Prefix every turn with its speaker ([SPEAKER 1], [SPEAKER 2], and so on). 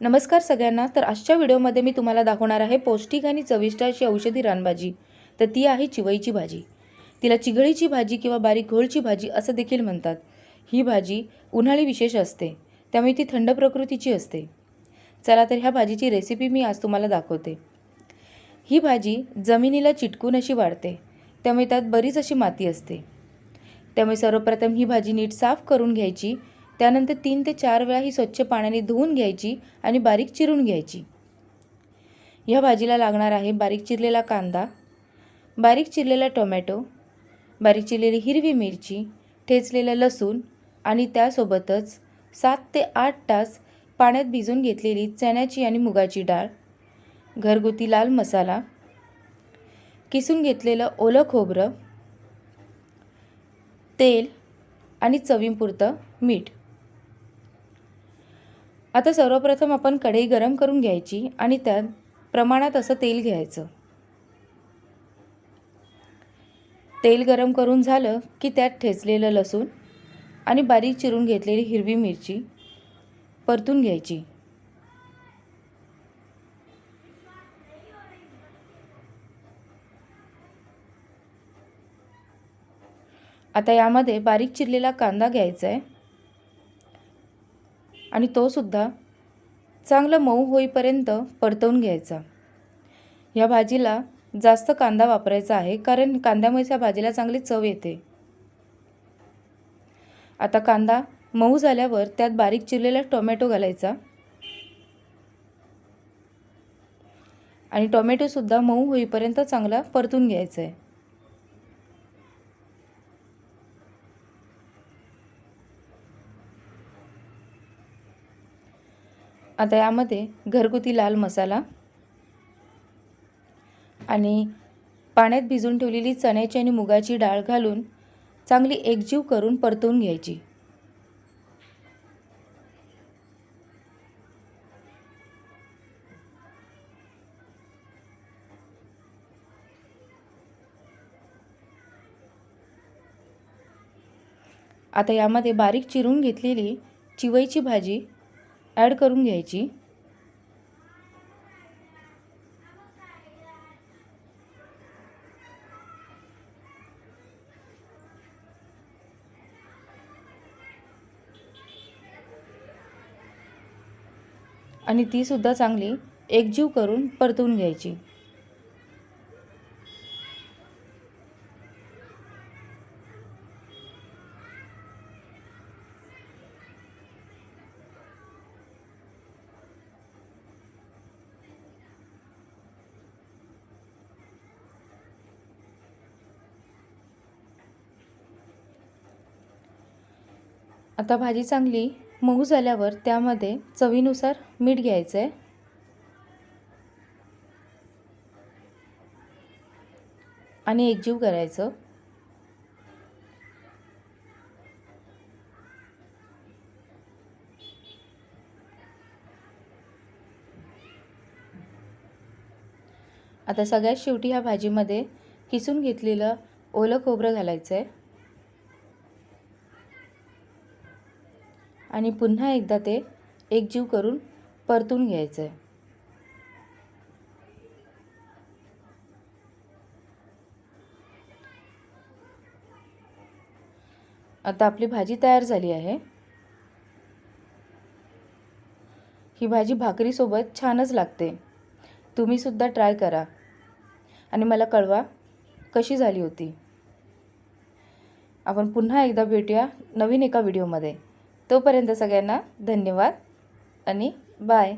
[SPEAKER 1] नमस्कार सगळ्यांना. तर आजच्या व्हिडिओमध्ये मी तुम्हाला दाखवणार आहे पौष्टिक आणि चविष्ट अशी औषधी रानभाजी. तर ती आहे चिवईची भाजी. तिला चिघळीची भाजी किंवा बारीक घोळची भाजी असं देखील म्हणतात. ही भाजी उन्हाळी विशेष असते. त्यामुळे ती थंड प्रकृतीची असते. चला तर ह्या भाजीची रेसिपी मी आज तुम्हाला दाखवते. ही भाजी जमिनीला चिटकून अशी वाढते. त्यामुळे त्यात बरीच अशी माती असते. त्यामुळे सर्वप्रथम ही भाजी नीट साफ करून घ्यायची त्यानंतर तीन ते चार वेळा ही स्वच्छ पाण्याने धुवून घ्यायची आणि बारीक चिरून घ्यायची. ह्या भाजीला लागणार आहे बारीक चिरलेला कांदा बारीक चिरलेला टोमॅटो बारीक चिरलेली हिरवी मिरची ठेचलेलं लसूण आणि त्यासोबतच सात ते आठ तास पाण्यात भिजून घेतलेली चण्याची आणि मुगाची डाळ घरगुती लाल मसाला किसून घेतलेलं ओलं खोबरं तेल आणि चवीपुरतं मीठ. आता सर्वप्रथम आपण कढई गरम करून घ्यायची आणि त्यात प्रमाणात असं तेल घ्यायचं. तेल गरम करून झालं की त्यात ठेचलेलं लसूण आणि बारीक चिरून घेतलेली हिरवी मिरची परतून घ्यायची. आता यामध्ये बारीक चिरलेला कांदा घ्यायचा आहे. आणि तोसुद्धा चांगलं मऊ होईपर्यंत परतवून घ्यायचा. या भाजीला जास्त कांदा वापरायचा आहे कारण कांद्यामुळे त्या भाजीला चांगली चव येते. आता कांदा मऊ झाल्यावर त्यात बारीक चिरलेला टोमॅटो घालायचा. आणि टोमॅटोसुद्धा मऊ होईपर्यंत चांगला परतून घ्यायचा आहे आता यामध्ये घरगुती लाल मसाला आणि पाण्यात भिजून ठेवलेली चण्याची आणि मुगाची डाळ घालून चांगली एकजीव करून परतवून घ्यायची. आता यामध्ये बारीक चिरून घेतलेली चिवईची भाजी ॲड करून घ्यायची. आणि तीसुद्धा चांगली एकजीव करून परतून घ्यायची. आता भाजी चांगली मऊ झाल्यावर त्यामध्ये चवीनुसार मीठ घ्यायचं आहे आणि एकजीव करायचं. आता सगळ्यात शेवटी ह्या भाजीमध्ये किसून घेतलेलं ओलं खोबरं घालायचं आहे आणि पुन्हा एकदा ते एकजीव करून परतून घ्यायचं आहे आता आपली भाजी तयार झाली आहे. ही भाजी भाकरीसोबत छानच लागते. तुम्हीसुद्धा ट्राय करा. आणि मला कळवा कशी झाली होती. आपण पुन्हा एकदा भेटूया नवीन एका व्हिडिओमध्ये. तोपर्यंत सगळ्यांना धन्यवाद आणि बाय.